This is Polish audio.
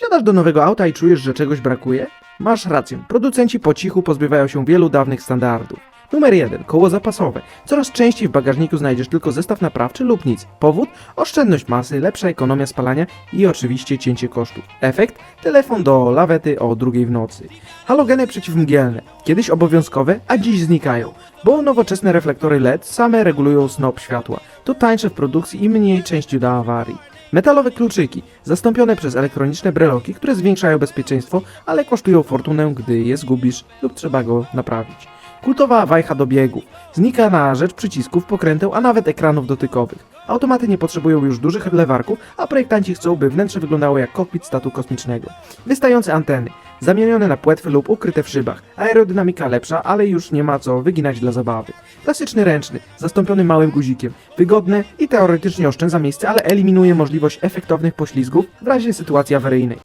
Wsiadasz do nowego auta i czujesz, że czegoś brakuje? Masz rację, producenci po cichu pozbywają się wielu dawnych standardów. Numer 1. Koło zapasowe. Coraz częściej w bagażniku znajdziesz tylko zestaw naprawczy lub nic. Powód? Oszczędność masy, lepsza ekonomia spalania i oczywiście cięcie kosztów. Efekt? Telefon do lawety o drugiej w nocy. Halogeny przeciwmgielne. Kiedyś obowiązkowe, a dziś znikają, bo nowoczesne reflektory LED same regulują snop światła. To tańsze w produkcji i mniej części do awarii. Metalowe kluczyki, zastąpione przez elektroniczne breloki, które zwiększają bezpieczeństwo, ale kosztują fortunę, gdy je zgubisz lub trzeba go naprawić. Kultowa wajcha do biegów. Znika na rzecz przycisków, pokręteł, a nawet ekranów dotykowych. Automaty nie potrzebują już dużych lewarków, a projektanci chcą, by wnętrze wyglądało jak kokpit statu kosmicznego. Wystające anteny, zamienione na płetwy lub ukryte w szybach. Aerodynamika lepsza, ale już nie ma co wyginać dla zabawy. Klasyczny ręczny, zastąpiony małym guzikiem. Wygodne i teoretycznie oszczędza miejsce, ale eliminuje możliwość efektownych poślizgów w razie sytuacji awaryjnej.